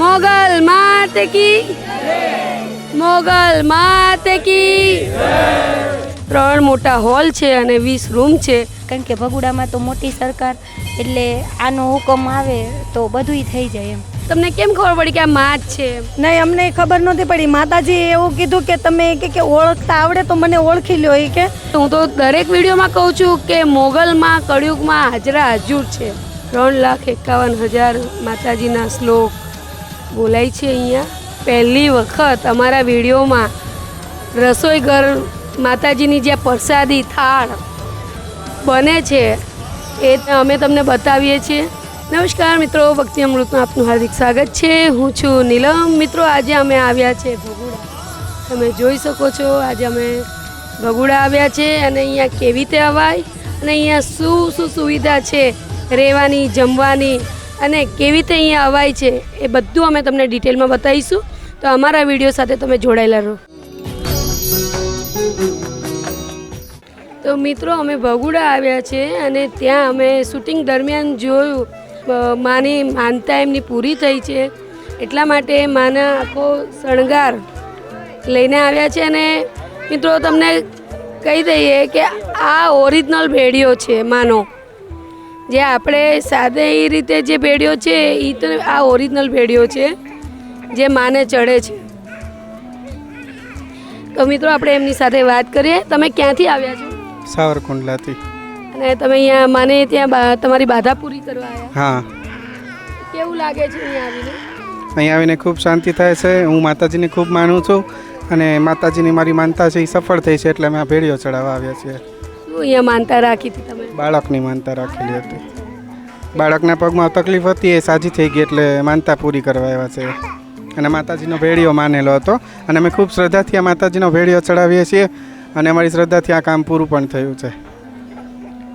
મોગલ માત કી મોગલ માત કી ત્રણ મોટા હોલ છે અને વીસ રૂમ છે. કારણ કે ભગુડામાં તો મોટી સરકાર એટલે આનો હુકમ આવે તો બધુંય થઈ જાય એમ. તમને કેમ ખબર પડી કે આ માત છે? નહીં અમને ખબર નહોતી પડી. માતાજી એવું કીધું કે તમે કે કે ઓળખતા આવડે તો મને ઓળખી લ્યો એ કે. હું તો દરેક વિડીયોમાં કહું છું કે મોગલમાં કળિયુગમાં હાજરા હજુર છે. ત્રણ લાખ એકાવન હજાર માતાજીના શ્લોક. બોલાય છે અહીંયા. પહેલી વખત અમારા વિડીયોમાં રસોઈ ઘર માતાજીની જે પ્રસાદી, થાળ બને છે એ અમે તમને બતાવીએ છીએ. નમસ્કાર મિત્રો, ભક્તિ અમૃતમાં આપનું હાર્દિક સ્વાગત છે. હું છું નીલમ. મિત્રો, આજે અમે આવ્યા છે ભગુડા. તમે જોઈ શકો છો, આજે અમે ભગુડા આવ્યા છે અને અહીંયા કેવી રીતે અવાય? અને અહીંયા શું શું સુવિધા છે? રહેવાની, જમવાની અને કેવી રીતે અહીંયા અવાય છે એ બધું અમે તમને ડિટેલમાં બતાવીશું. તો અમારા વીડિયો સાથે તમે જોડાયેલા રહો. તો મિત્રો, અમે ભગુડા આવ્યા છે અને ત્યાં અમે શૂટિંગ દરમિયાન જોયું માની માનતા એમની પૂરી થઈ છે. એટલા માટે માના આખો શણગાર લઈને આવ્યા છે અને મિત્રો, તમને કહી દઈએ કે આ ઓરિજિનલ ભેડિયો છે, માનો. જે આપણે સાદે એ રીતે જે ભેડિયો છે એ તો આ ઓરિજિનલ ભેડિયો છે જે માને ચડે છે. તો મિત્રો આપણે એમની સાથે વાત કરીએ. તમે ક્યાંથી આવ્યા છો? સાવરકુંડલાથી. અને તમે અહીંયા માને ત્યાં તમારી બાધા પૂરી કરવા આવ્યા? હા. કેવું લાગે છે અહીંયા આવીને? અહીં આવીને ખૂબ શાંતિ થાય છે. હું માતાજીને ખૂબ માનું છું. અને માતાજીની મારી માનતા છે એ સફળ થઈ છે એટલે અમે આ ભેડિયો ચડાવવા આવ્યા છીએ. શું અહીંયા માનતા રાખી હતી તમે? બાળકની માનતા રાખેલી હતી. બાળકના પગમાં તકલીફ હતી એ સાજી થઈ ગઈ એટલે માનતા પૂરી કરવા આવ્યા છે. અને માતાજીનો ભેળીઓ માનેલો હતો. અને અમે ખૂબ શ્રદ્ધાથી આ માતાજીનો ભેળીઓ ચડાવીએ છીએ. અને અમારી શ્રદ્ધાથી આ કામ પૂરું પણ થયું છે.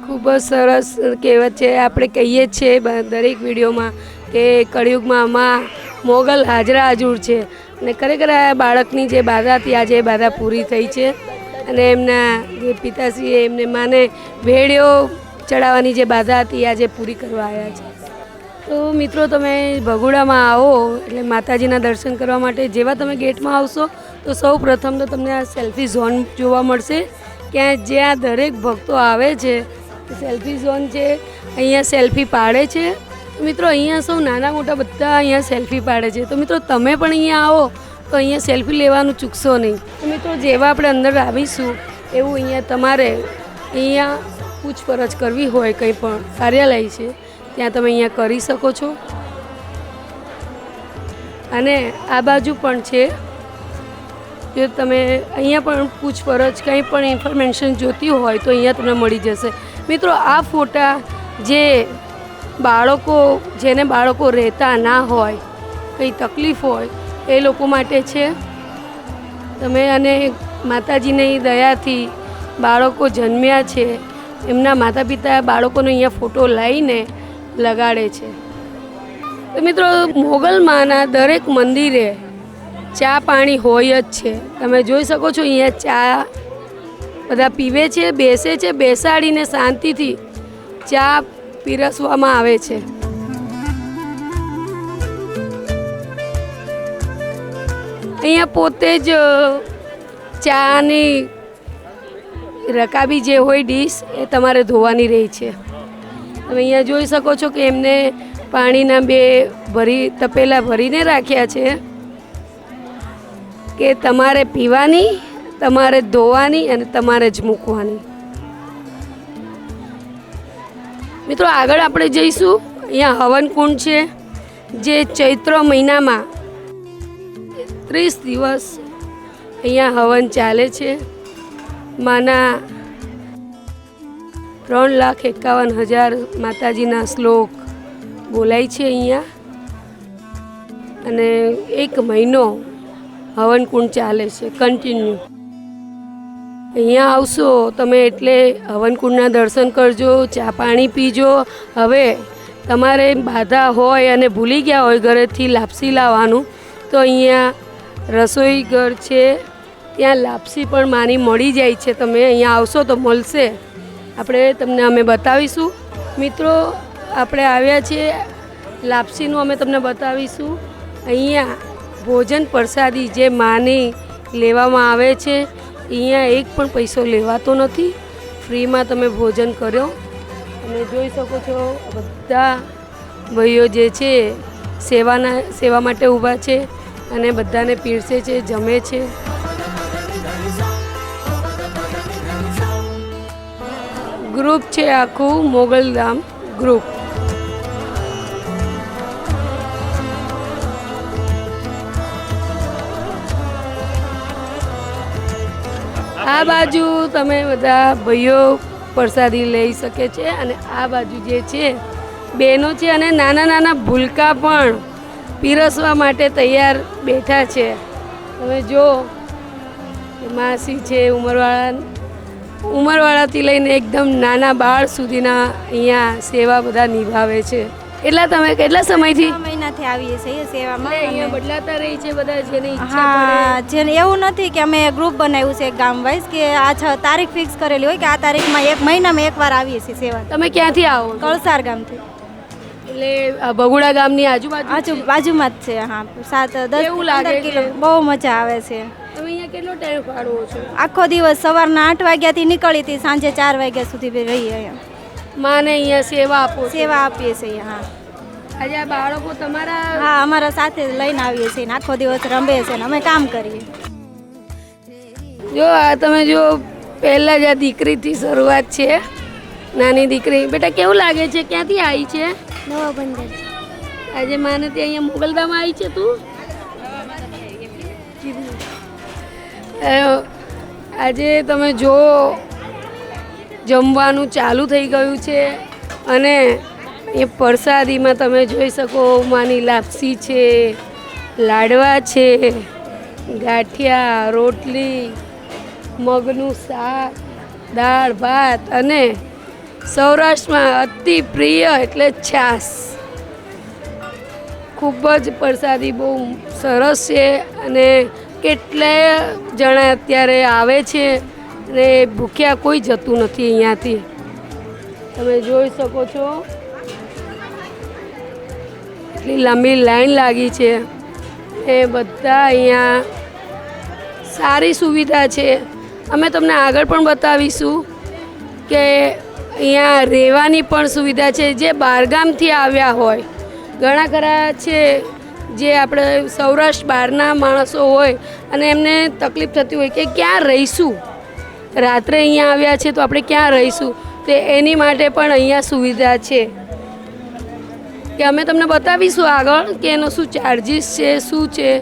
ખૂબ જ સરસ કહેવત છે. આપણે કહીએ જ છીએ દરેક વિડીયોમાં કે કળિયુગમાં માં મોગલ હાજરા હાજુર છે. અને ખરેખર આ બાળકની જે બાધા હતી આજે બાધા પૂરી થઈ છે. અને એમના જે પિતાશ્રીએ એમને માને ભેળીઓ ચડાવવાની જે બાધા હતી, આજે પૂરી કરવા આવ્યા છે. તો મિત્રો, તમે ભગોડામાં આવો એટલે માતાજીના દર્શન કરવા માટે જેવા તમે ગેટમાં આવશો, તો સૌ પ્રથમ તો તમને આ સેલ્ફી ઝોન જોવા મળશે. ક્યાં જ્યાં દરેક ભક્તો આવે છે સેલ્ફી ઝોન છે, અહીંયા સેલ્ફી પાડે છે. મિત્રો, અહીંયા સૌ નાના મોટા બધા અહીંયા સેલ્ફી પાડે છે. તો મિત્રો, તમે પણ અહીંયા આવો તો અહીંયા સેલ્ફી લેવાનું ચૂકશો નહીં. મિત્રો જેવા આપણે અંદર આવીશું એવું અહીંયા તમારે અહીંયા પૂછપરછ કરવી હોય કંઈ પણ, કાર્યાલય છે, ત્યાં તમે અહીંયા કરી શકો છો. અને આ બાજુ પણ છે, જો તમે અહીંયા પણ પૂછપરછ, કંઈ પણ ઇન્ફોર્મેશન જોતી હોય તો અહીંયા તમને મળી જશે. મિત્રો, આ ફોટા જે બાળકો, જેને બાળકો રહેતા ના હોય, કંઈ તકલીફ હોય એ લોકો માટે છે. તમે અને માતાજીની દયાથી બાળકો જન્મ્યા છે. એમના માતા પિતા બાળકોનો અહીંયા ફોટો લઈને લગાડે છે. તો મિત્રો, મોગલમાંના દરેક મંદિરે ચા પાણી હોય જ છે. તમે જોઈ શકો છો અહીંયા ચા બધા પીવે છે, બેસે છે, બેસાડીને શાંતિથી ચા પીરસવામાં આવે છે. અહીંયા પોતે જ ચાની રકાબી જે હોય ડીશ, એ તમારે ધોવાની રહી છે. તમે અહીંયા જોઈ શકો છો કે એમને પાણીના બે ભરી, તપેલા ભરીને રાખ્યા છે કે તમારે પીવાની, તમારે ધોવાની અને તમારે જ મૂકવાની. મિત્રો આગળ આપણે જઈશું. અહીંયા હવન કુંડ છે, જે ચૈત્ર મહિનામાં ત્રીસ દિવસ અહીંયા હવન ચાલે છે. માના ત્રણ લાખ એકાવન હજાર માતાજીના શ્લોક બોલાય છે અહીંયા. અને એક મહિનો હવન કુંડ ચાલે છે કન્ટિન્યુ અહીંયા આવશો તમે એટલે હવનકુંડના દર્શન કરજો, ચા પાણી પીજો. હવે તમારે બાધા હોય અને ભૂલી ગયા હોય ઘરેથી લાપસી લાવવાનું, તો અહીંયા રસોઈ ઘર છે, ત્યાં લાપસી પણ માની મળી જાય છે. તમે અહીંયા આવશો તો મળશે. આપણે તમને અમે બતાવીશું. મિત્રો, આપણે આવ્યા છીએ લાપસીનું અમે તમને બતાવીશું. અહીંયા ભોજન પ્રસાદી જે માની લેવામાં આવે છે, અહીંયા એક પણ પૈસો લેવાતો નથી. ફ્રીમાં તમે ભોજન કર્યો. તમે જોઈ શકો છો, બધા ભાઈઓ જે છે, સેવાના, સેવા માટે ઊભા છે. અને બધાને પીરસે છે, જમે છે. ગ્રુપ છે આખું મોગલધામ ગ્રુપ. આ બાજુ તમે બધા ભાઈઓ પ્રસાદી લઈ શકે છે અને આ બાજુ જે છે, બહેનો છે અને નાના નાના ભૂલકા પણ. પીરસવા માટે તૈયાર બેઠા છે. તમે જો માસી છે ઉંમરવાળા ઉંમરવાળાથી લઈને એકદમ નાના બાળ સુધીના અહીંયા સેવા બધા નિભાવે છે. એટલા તમે કેટલા સમયથી મહિનાથી આવીએ છીએ સેવામાં અહીંયા બદલાતા રહી છે બધા જેને ઈચ્છા હા જેને એવું નથી કે અમે ગ્રુપ બનાવ્યું છે ગામ વાઇઝ કે આ છ તારીખ ફિક્સ કરેલી હોય કે આ તારીખમાં એક મહિનામાં એકવાર આવીએ છીએ સેવા. તમે ક્યાંથી આવો? કળસાર ગામથી. એટલે આ ભગુડા ગામની આજુબાજુ આજુ બાજુમાં જ છે હા. સાત દસ કેવું લાગે કિલો. બહુ મજા આવે છે. તમે અહીંયા કેટલો ટાઈમ ફાળવો છો? આખો દિવસ સવારના આઠ વાગ્યાથી નીકળી હતી સાંજે ચાર વાગ્યા સુધી બી રહીએ અહીંયા. માને અહીંયા સેવા આપો સેવા આપીએ છીએ હા. આજે આ બાળકો તમારા હા અમારા સાથે લઈને આવીએ છીએ આખો દિવસ રમે છે ને અમે કામ કરીએ. જો આ તમે જો પહેલા જ આ દીકરીથી શરૂઆત છે. નાની દીકરી. બેટા કેવું લાગે છે? ક્યાંથી આવી છે? નવા બંદર આજે માને તે અહીંયા મોગલધામ આવી છે તું? આજે તમે જો જમવાનું ચાલુ થઈ ગયું છે અને એ પ્રસાદીમાં તમે જોઈ શકો માની લાપસી છે લાડવા છે ગાંઠિયા રોટલી મગનું શાક દાળ ભાત અને સૌરાષ્ટ્રમાં અતિ પ્રિય એટલે છાશ ખૂબ જ પ્રસાદી બહુ સરસ છે અને કેટલાય જણા અત્યારે આવે છે અને ભૂખ્યા કોઈ જતું નથી અહીંયાથી. તમે જોઈ શકો છો. એટલી લાંબી લાઈન લાગી છે. એ બધા અહીંયા સારી સુવિધા છે. અમે તમને આગળ પણ બતાવીશું કે અહીંયા રહેવાની પણ સુવિધા છે. જે બહારગામથી આવ્યા હોય, ઘણા ખરા છે જે આપણે સૌરાષ્ટ્ર બહારના માણસો હોય અને એમને તકલીફ થતી હોય કે ક્યાં રહીશું? રાત્રે અહીંયા આવ્યા છે તો આપણે ક્યાં રહીશું? તે એની માટે પણ અહીંયા સુવિધા છે. કે અમે તમને બતાવીશું આગળ કે એનો શું ચાર્જિસ છે, શું છે?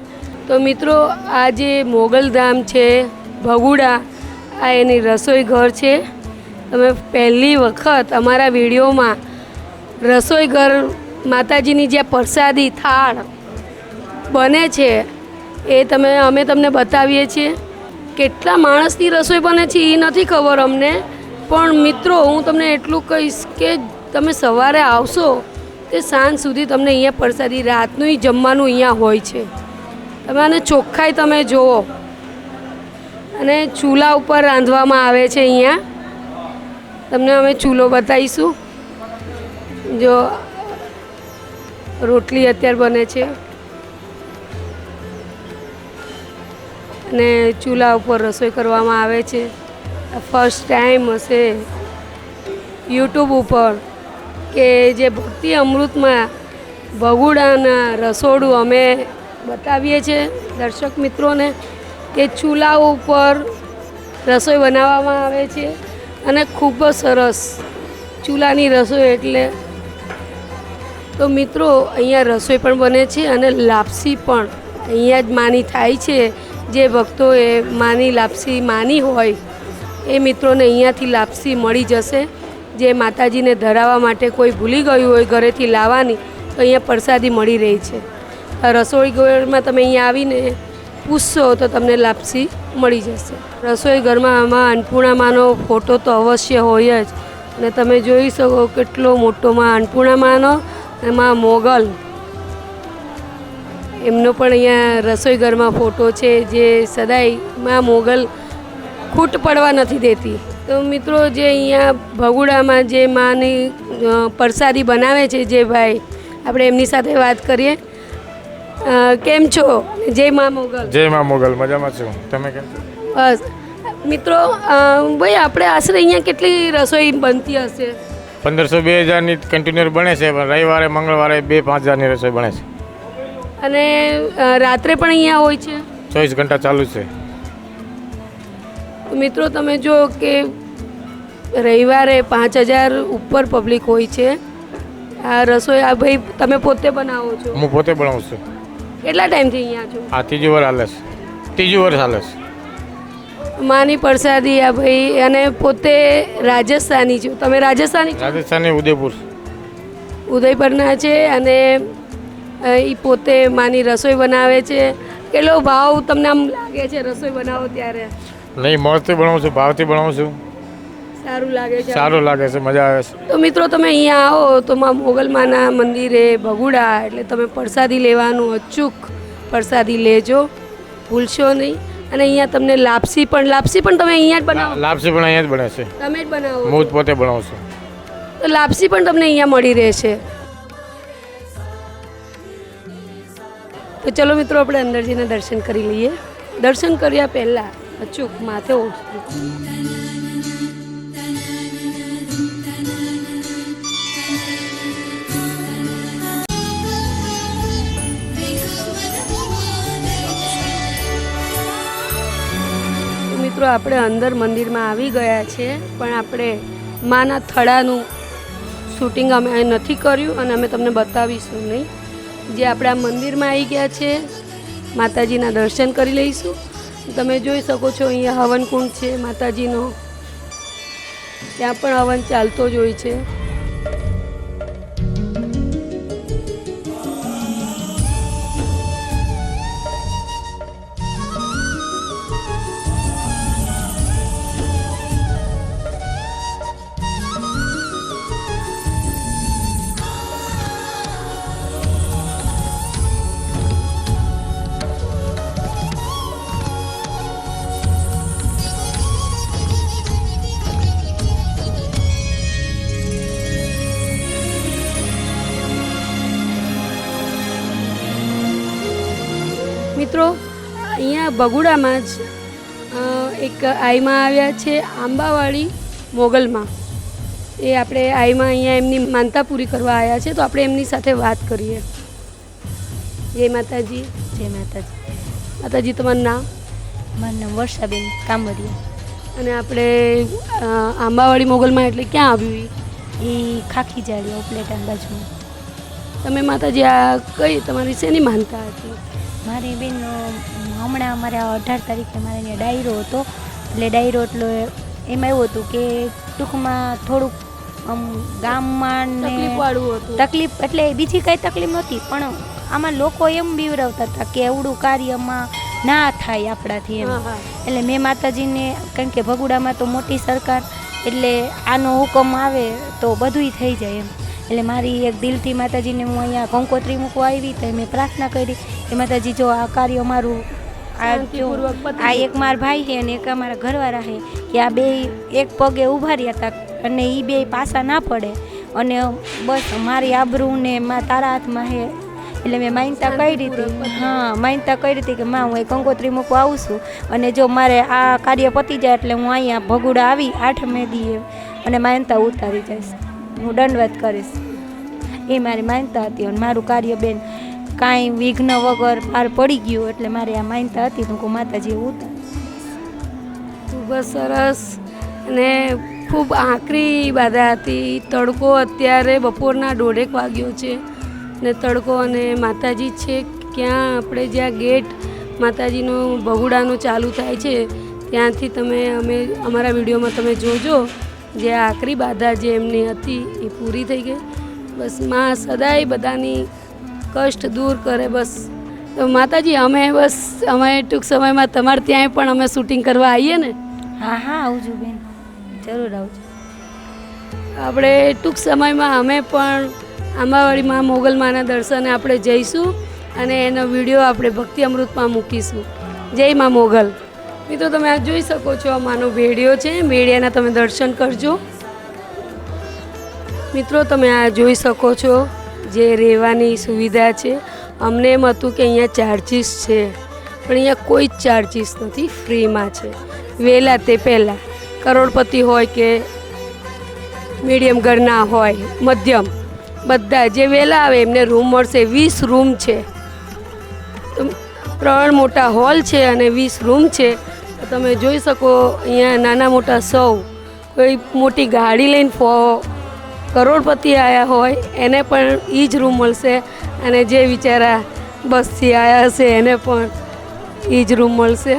તો મિત્રો, આ જે મોગલધામ છે, ભગુડા, આ એની રસોઈ ઘર છે. તમે પહેલી વખત અમારા વિડીયોમાં રસોઈ ઘર માતાજીની જે પ્રસાદી, થાળ બને છે, એ તમે, અમે તમને બતાવીએ છીએ. કેટલા માણસની રસોઈ બને છે એ નથી ખબર અમને. પણ મિત્રો, હું તમને એટલું કહીશ કે તમે સવારે આવશો, તે સાંજ સુધી તમને અહીંયા પ્રસાદી, રાતનું જમવાનું અહીંયા હોય છે. તમે આને ચોખ્ખાઈ તમે જુઓ. અને ચૂલા ઉપર રાંધવામાં આવે છે અહીંયા. તમને અમે ચૂલો બતાવીશું. જો રોટલી અત્યારે બને છે. અને ચૂલા ઉપર રસોઈ કરવામાં આવે છે. ફર્સ્ટ ટાઈમ હશે યુટ્યુબ ઉપર કે જે ભક્તિ અમૃતમાં ભગુડાના રસોડું અમે બતાવીએ છીએ. દર્શક મિત્રોને કે ચૂલા ઉપર રસોઈ બનાવવામાં આવે છે. અને ખૂબ જ સરસ ચૂલાની રસોઈ એટલે તો મિત્રો, અહીંયા રસોઈ પણ બને છે અને લાપસી પણ અહીંયા જ માની થાય છે. જે ભક્તોએ માની લાપસી માની હોય, એ મિત્રોને અહીંયાથી લાપસી મળી જશે. જે માતાજીને ધરાવવા માટે કોઈ ભૂલી ગયું હોય, ઘરેથી લાવવાની, તો અહીંયા પ્રસાદી મળી રહી છે. રસોઈ ઘરમાં તમે અહીંયા આવીને પૂછશો તો તમને લાપસી મળી જશે. રસોઈ ઘરમાં આમાં અન્નપૂર્ણામાનો ફોટો તો અવશ્ય હોય જ. અને તમે જોઈ શકો કેટલો મોટો માં અન્નપૂર્ણામાનો, એમાં મોગલ. એમનો પણ અહીંયા રસોઈ ઘરમાં ફોટો છે જે સદાયમાં મોગલ ખૂટ પડવા નથી દેતી. તો મિત્રો જે અહીંયા ભગુડામાં જે માની પ્રસાદી બનાવે છે જે ભાઈ, આપણે એમની સાથે વાત કરીએ. કેમ છો? જય મા મોગલ. જય મા મોગલ મજામાં છું. તમે કેમ છો? બસ. મિત્રો ભાઈ આપણે આશરે અહીંયા કેટલી રસોઈ બનતી હશે? પંદરસો બે હજારની કન્ટિન્યુઅર બને છે પણ રવિવારે મંગળવારે બે પાંચ હજારની રસોઈ બને છે. અને રાત્રે પણ અહીંયા હોય છે? ચોવીસ ઘંટા ચાલુ છે. મિત્રો તમે જો કે રવિવારે પાંચ હજાર ઉપર પબ્લિક હોય છે. આ રસોઈ આ ભાઈ તમે પોતે બનાવો છો? હું પોતે બનાવું છું. કેટલા ટાઈમથી અહીંયા છો? આ ત્રીજું વર્ષ હાલે છે. ત્રીજું વર્ષ હાલે છે. માની પ્રસાદી આ ભાઈ અને પોતે રાજસ્થાની છો. તમે રાજસ્થાની રાજસ્થાની ઉદયપુર. ઉદયપુરના છે અને એ પોતે માની રસોઈ બનાવે છે. કેટલો ભાવ તમને આમ લાગે છે રસોઈ બનાવો ત્યારે? નહીં મોજથી બનાવું છું ભાવથી બનાવું છું. સારું લાગે છે. સારું લાગે છે મજા આવે છે. તો મિત્રો તમે અહીંયા આવો તો માં મોગલમાના મંદિરે ભગુડા એટલે તમે પ્રસાદી લેવાનું અચૂક પ્રસાદી લેજો ભૂલશો નહીં. અને અહીંયા તમને લાપસી પણ લાપસી પણ તમે અહીંયા જ બનાવો? લાપસી પણ અહીંયા જ બને છે. તમે જ બનાવો? હું જ પોતે બનાવું છું. તો લાપસી પણ તમને અહીંયા મળી રહેશે. તો ચલો મિત્રો આપણે અંદરજીના દર્શન કરી લઈએ. દર્શન કર્યા પહેલાં અચૂક માથે ઓળખી મિત્રો, આપણે અંદર મંદિરમાં આવી ગયા છે, પણ આપણે માના થડાનું શૂટિંગ અમે નથી કર્યું અને અમે તમને બતાવીશું નહીં. જે આપણે આ મંદિરમાં આવી ગયા છે, માતાજીના દર્શન કરી લઈશું. તમે જોઈ શકો છો, અહીંયા હવનકુંડ છે, માતાજીનો. ત્યાં પણ હવન ચાલતો જ હોય છે. બગુડામાં જ એક આઈમાં આવ્યા છે આંબાવાડી મોગલમાં. એ આપણે આઈમાં અહીંયા એમની માનતા પૂરી કરવા આવ્યા છે તો આપણે એમની સાથે વાત કરીએ. જય માતાજી. જય માતાજી. માતાજી તમારું નામ? મારું નામ વર્ષાબેન કામરિયા અને આપણે આંબાવાડી મોગલમાં એટલે ક્યાં આવ્યું એ ખાખી જાળી ઉપલેટા બાજુમાં. તમે માતાજી આ કઈ તમારી શેની માનતા હતી? મારી બેન હમણાં અમારે અઢાર તારીખે મારે અહીંયા ડાયરો હતો. એટલે ડાયરો એટલે એમાં એવું હતું કે ટૂંકમાં થોડુંક આમ ગામમાં તકલીફ એટલે બીજી કાંઈ તકલીફ નહોતી પણ આમાં લોકો એમ બીવરાવતા હતા કે એવડું કાર્યમાં ના થાય આપણાથી એમ. એટલે મેં માતાજીને કારણ કે ભગુડામાં તો મોટી સરકાર એટલે આનો હુકમ આવે તો બધુંય થઈ જાય એમ. એટલે મારી એક દિલથી માતાજીને હું અહીંયા કંકોત્રી મૂકવા આવી તો મેં પ્રાર્થના કરી કે માતાજી જો આ કાર્ય મારું આ. એક મારા ભાઈ છે અને એક અમારા ઘરવાળા છે કે આ બે એક પગે ઊભા રહ્યા હતા અને એ બે પાસા ના પડે. અને બસ મારી આબરૂ ને મા તારા હાથમાં છે. એટલે મેં માનતા કહી હતી. હા માનતા કહી હતી કે માં હું એ કંકોત્રી મૂકવા આવું છું. અને જો મારે આ કાર્ય પતી જાય એટલે હું અહીંયા ભગુડા આવી આઠ મેદીએ અને માનતા ઉતારી જઈશ. હું દંડવત કરીશ. એ મારી માનતા હતી અને મારું કાર્ય બેન કાંઈ વિઘ્ન વગર પાર પડી ગયું એટલે મારી આ માનતા હતી તો હું માતાજી ઉતાર ખૂબ જ સરસ અને ખૂબ આકરી બાધા હતી. તડકો અત્યારે બપોરના દોઢેક વાગ્યો છે ને તડકો અને માતાજી છે ક્યાં આપણે જ્યાં ગેટ માતાજીનું બહુડાનું ચાલુ થાય છે ત્યાંથી તમે અમે અમારા વિડીયોમાં તમે જોજો જે આકરી બાધા જે એમની હતી એ પૂરી થઈ ગઈ. બસમાં સદાય બધાની કષ્ટ દૂર કરે બસ. તો માતાજી અમે બસ અમે ટૂંક સમયમાં તમારે ત્યાંય પણ અમે શૂટિંગ કરવા આવીએ ને? હા હા આવજો બેન. જરૂર આવજો. આપણે ટૂંક સમયમાં અમે પણ આંબાવાડીમાં મોગલમાના દર્શને આપણે જઈશું અને એનો વીડિયો આપણે ભક્તિ અમૃતમાં મૂકીશું. જય મા મોગલ. મિત્રો તમે આ જોઈ શકો છો આ માનો ભેડિયો છે. ભેડિયાના તમે દર્શન કરજો. મિત્રો તમે આ જોઈ શકો છો. જે રહેવાની સુવિધા છે. અમને એમ હતું કે અહીંયા ચાર્જિસ છે, પણ અહીંયા કોઈ જ ચાર્જિસ નથી ફ્રીમાં છે. વહેલા તે પહેલાં, કરોડપતિ હોય કે મીડિયમ ઘરના હોય, મધ્યમ, બધા જે વહેલા આવે એમને રૂમ મળશે, વીસ રૂમ છે. ત્રણ મોટા હોલ છે અને વીસ રૂમ છે. તમે જોઈ શકો અહીંયા નાના મોટા સૌ, કોઈ મોટી ગાડી લઈને ફો કરોડપતિ આવ્યા હોય, એને પણ એ જ રૂમ મળશે. અને જે બિચારા બસથી આવ્યા હશે, એને પણ એ જ રૂમ મળશે.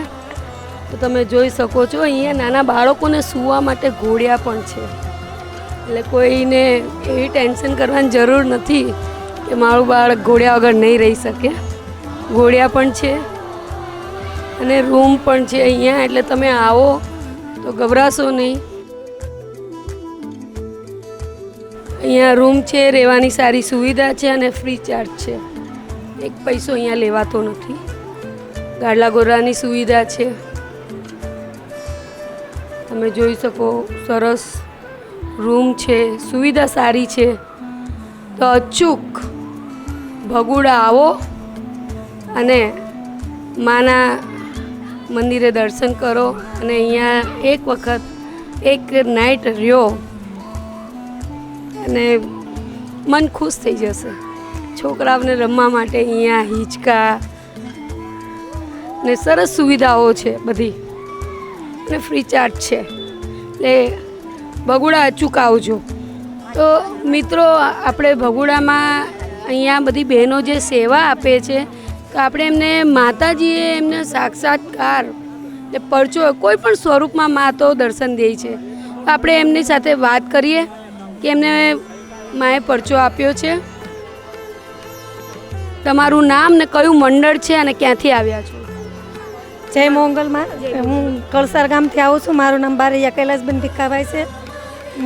તો તમે જોઈ શકો છો, અહીંયા નાના બાળકોને સૂવા માટે ઘોડિયા પણ છે. એટલે કોઈને એવી ટેન્શન કરવાની જરૂર નથી કે મારું બાળક ઘોડિયા વગર નહીં રહી શકે. ઘોડિયા પણ છે અને રૂમ પણ છે અહીંયા, એટલે તમે આવો તો ગભરાશો નહીં. અહીંયા રૂમ છે, રહેવાની સારી સુવિધા છે અને ફ્રી ચાર્જ છે. એક પૈસો અહીંયા લેવાતો નથી. ગાડલા ગોરાની સુવિધા છે. તમે જોઈ શકો સરસ રૂમ છે, સુવિધા સારી છે. તો અચૂક ભગુડા આવો અને માના મંદિરે દર્શન કરો અને અહીંયા એક વખત એક નાઇટ રહ્યો. અને મન ખુશ થઈ જશે. છોકરાઓને રમવા માટે અહીંયા હિંચકા ને સરસ સુવિધાઓ છે બધી. અને ફ્રી ચાર્જ છે. એટલે ભગુડા અચૂક આવજો તો મિત્રો, આપણે ભગુડામાં અહીંયા બધી બહેનો જે સેવા આપે છે, તો આપણે એમને માતાજીએ એમને સાક્ષાત્કાર એટલે પરચો કોઈ પણ સ્વરૂપમાં મા તો દર્શન દે છે. તો આપણે એમની સાથે વાત કરીએ. કે એમને માએ પરચો આપ્યો છે. તમારું નામ ને કયું મંડળ છે અને ક્યાંથી આવ્યા છો? જય મોંગલમાં હું કળસાર ગામથી આવું છું. મારું નામ બારૈયા કૈલાસબેન ભીખાભાઈ છે.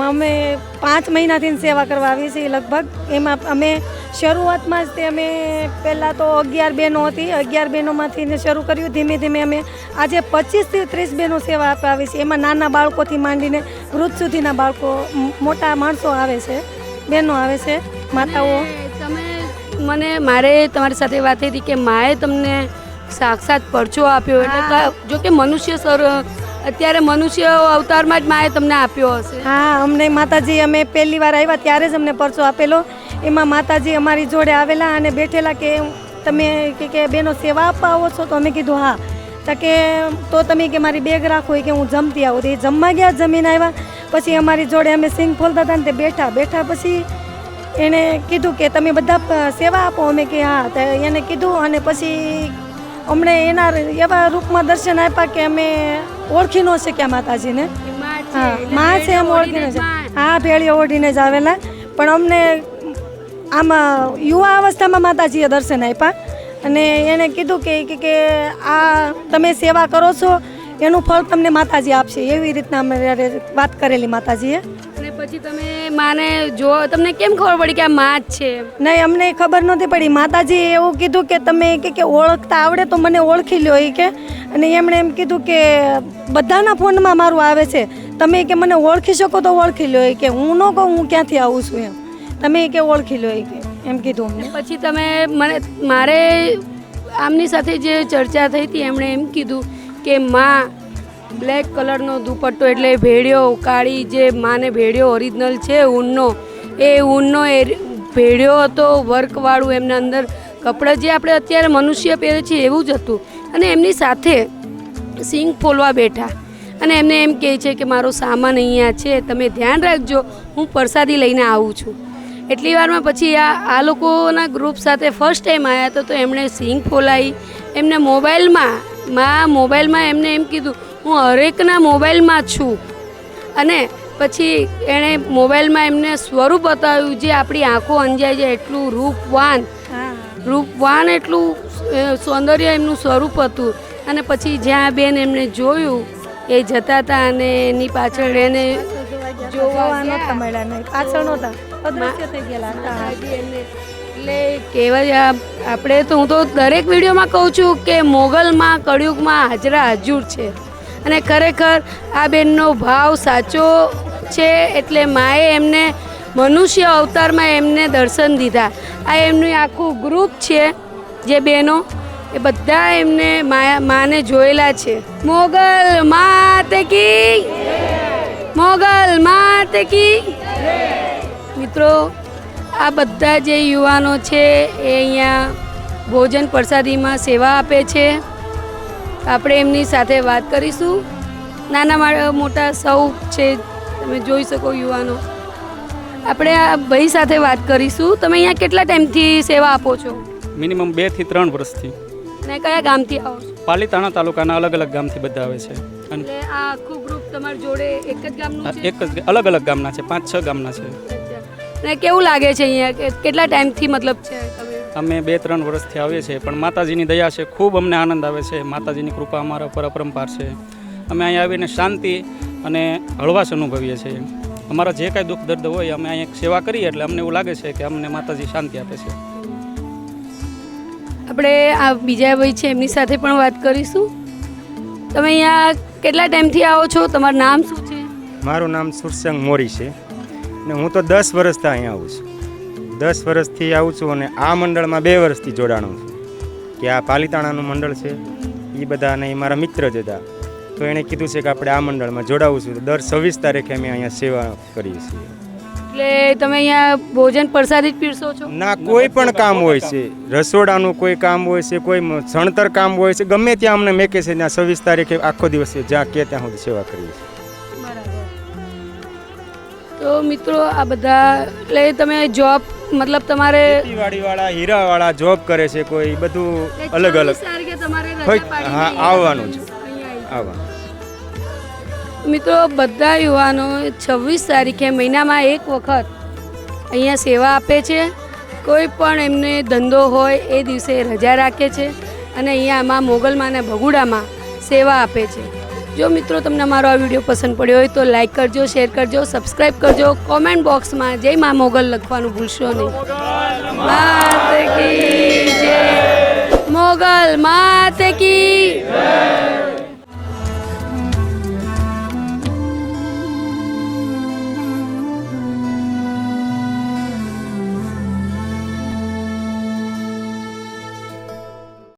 અમે પાંચ મહિનાથી સેવા કરવા આવી છીએ લગભગ. એમાં અમે શરૂઆતમાં જ તે અમે પહેલાં તો અગિયાર બહેનો હતી. અગિયાર બહેનોમાંથી શરૂ કર્યું. ધીમે ધીમે અમે આજે પચીસથી ત્રીસ બહેનો સેવા આપવા આવી છે એમાં નાના બાળકોથી માંડીને વૃદ્ધ સુધીના બાળકો મોટા માણસો આવે છે. બહેનો આવે છે માતાઓ. તમે મને મારે તમારી સાથે વાત થઈ હતી કે માએ તમને સાક્ષાત પરચો આપ્યો. એટલે જો કે મનુષ્ય સર અત્યારે મનુષ્ય અવતારમાં જ માએ તમને આપ્યો હશે. હા, અમને માતાજી, અમે પહેલી વાર આવ્યા, ત્યારે જ અમને પરચો આપેલો. એમાં માતાજી અમારી જોડે આવેલા અને બેઠેલા કે તમે કે કે બેનો સેવા આપવા આવો છો, તો અમે કીધું, હા. તો કે તો તમે કે મારી બેગ રાખો કે હું જમતી આવું. તો એ જમવા ગયા, જમીને આવ્યા. પછી અમારી જોડે અમે સિંગ ફોલતા હતા ને તે બેઠા. બેઠા પછી એણે કીધું કે તમે બધા સેવા આપો. અમે કે, હા. તો એને કીધું અને પછી અમને એના એવા રૂપમાં દર્શન આપ્યા કે અમે ઓળખી ન શક્યા માતાજીને? હા મા છે એમ ઓળખીને જ હા ભેળીઓ ઓઢીને જ આવેલા. પણ અમને આમાં યુવા અવસ્થામાં માતાજીએ દર્શન આપ્યા. અને એણે કીધું કે કે- આ તમે સેવા કરો છો એનું ફળ તમને માતાજી આપશે. એવી રીતના અમે વાત કરેલી માતાજીએ. પછી તમે માને જો તમને કેમ ખબર પડી કે આ માં જ છે? નહીં અમને ખબર નહોતી પડી. માતાજીએ એવું કીધું કે તમે કે કે ઓળખતા આવડે તો મને ઓળખી લ્યો એ કે. અને એમણે એમ કીધું કે બધાના ફોનમાં મારું આવે છે. તમે કે મને ઓળખી શકો તો ઓળખી લો એ કે. હું ન કહું હું ક્યાંથી આવું છું એમ. તમે કે ઓળખી લો એ કે. એમ કીધું અમને. પછી તમે મને મારે આમની સાથે જે ચર્ચા થઈ હતી એમણે એમ કીધું કે માં બ્લેક કલરનો દુપટ્ટો એટલે ભેડિયો કાળી જે માને ભેડિયો ઓરિજિનલ છે, ઊનનો. એ ઊનનો એ ભેડિયો હતો, વર્કવાળું એમના અંદર કપડાં. જે આપણે અત્યારે મનુષ્ય પહેરે છે એવું જ હતું. અને એમની સાથે સિંગ ફોલવા બેઠા. અને એમને એમ કહે છે કે, મારો સામાન અહીંયા છે, તમે ધ્યાન રાખજો, હું પ્રસાદી લઈને આવું છું. એટલી વારમાં પછી આ આ લોકોના ગ્રુપ સાથે ફર્સ્ટ ટાઈમ આવ્યા હતા તો એમણે સિંગ ફોલાવી એમને મોબાઈલમાં, માં મોબાઈલમાં એમને એમ કીધું હું હરેકના મોબાઈલમાં છું. અને પછી એણે મોબાઈલમાં એમને સ્વરૂપ બતાવ્યું જે આપણી આંખો અંજાય છે એટલું રૂપવાન. રૂપવાન એટલું સૌંદર્ય એમનું સ્વરૂપ હતું. અને પછી જ્યાં બેન એમને જોયું એ જતા હતા અને એની પાછળ એને જોવા નહોતા મળ્યા નહીં. પાછળ નહોતા. એટલે કહેવાય આપણે તો હું તો દરેક વિડીયોમાં કહું છું કે મોગલમાં કળિયુગમાં હાજરા હજુર છે. અને ખરેખર આ બેનનો ભાવ સાચો છે એટલે માએ એમને મનુષ્ય અવતારમાં એમને દર્શન દીધા. આ એમનું આખું ગ્રુપ છે જે બહેનો એ બધા એમને માયા, માને જોયેલા છે. મોગલ માત કી? મોગલ માત કી? મિત્રો, આ બધા જે યુવાનો છે એ અહીંયા ભોજન પ્રસાદીમાં સેવા આપે છે. આપણે એમની સાથે વાત કરીશું. નાના મોટા સૌ છે તમે જોઈ શકો યુવાનો. આપણે આ ભાઈ સાથે વાત કરીશું. તમે અહીંયા કેટલા ટાઈમથી સેવા આપો છો? મિનિમમ બેથી ત્રણ વર્ષથી. અને કયા ગામથી આવો છો? પાલીતાણા તાલુકાના અલગ અલગ ગામથી બધા આવે છે. અને આ આખું ગ્રુપ તમારી જોડે એક જ ગામનું છે? એક જ અલગ અલગ ગામના છે પાંચ છ ગામના છે. ને કેવું લાગે છે અહીંયા? કેટલા ટાઈમથી મતલબ છે તમે? અમે બે ત્રણ વર્ષથી આવીએ છીએ પણ માતાજીની દયા છે ખૂબ અમને આનંદ આવે છે. માતાજીની કૃપા અમારા પર અપરંપાર છે. અમે અહીંયા આવીને શાંતિ અને હળવાશ અનુભવીએ છીએ. અમારા જે કાંઈ દુઃખ દર્દ હોય અમે અહીંયા સેવા કરીએ એટલે અમને એવું લાગે છે કે અમને માતાજી શાંતિ આપે છે. આપણે આ બીજા ભાઈ છે એમની સાથે પણ વાત કરીશું. તમે અહીંયા કેટલા ટાઈમથી આવો છો? તમારું નામ શું છે? મારું નામ સુરસંગ મોરી છે. ને હું તો દસ વર્ષથી અહીંયા આવું છું. દસ વર્ષથી આવું છું અને આ મંડળમાં બે વર્ષથી જોડાણો છું. કે આ પાલિતાણાનું મંડળ છે એ બધા અને એ મારા મિત્ર જ હતા. તો એણે કીધું છે કે આપણે આ મંડળમાં જોડાવું છું. દર છવ્વીસ તારીખે અમે અહીંયા સેવા કરીએ છીએ. એટલે તમે અહીંયા ભોજન પ્રસાદ જ પીરસો છો? ના કોઈ પણ કામ હોય છે. રસોડાનું કોઈ કામ હોય છે કોઈ સણતર કામ હોય છે. ગમે ત્યાં અમને મેકે છે ત્યાં છવ્વીસ તારીખે આખો દિવસ જ્યાં કે ત્યાં સુધી સેવા કરીએ છીએ. તો મિત્રો આ બધા એટલે તમે જોબ મતલબ તમારે ખેતીવાડીવાળા હીરાવાળા જોબ કરે છે કોઈ બધું અલગ અલગ. હા આવવાનું છે. આવવાનું. મિત્રો બધા યુવાનો છવ્વીસ તારીખે મહિનામાં એક વખત અહીંયા સેવા આપે છે. કોઈ પણ એમને ધંધો હોય એ દિવસે રજા રાખે છે અને અહીંયા આમાં મોગલમાં અને ભગુડામાં સેવા આપે છે. જો મિત્રો તમને મારો આ વીડિયો પસંદ પડ્યો હોય તો લાઇક કરજો શેર કરજો સબસ્ક્રાઈબ કરજો. કોમેન્ટ બોક્સમાં જય મા મોગલ લખવાનું ભૂલશો નહીં. મોગલ માત કી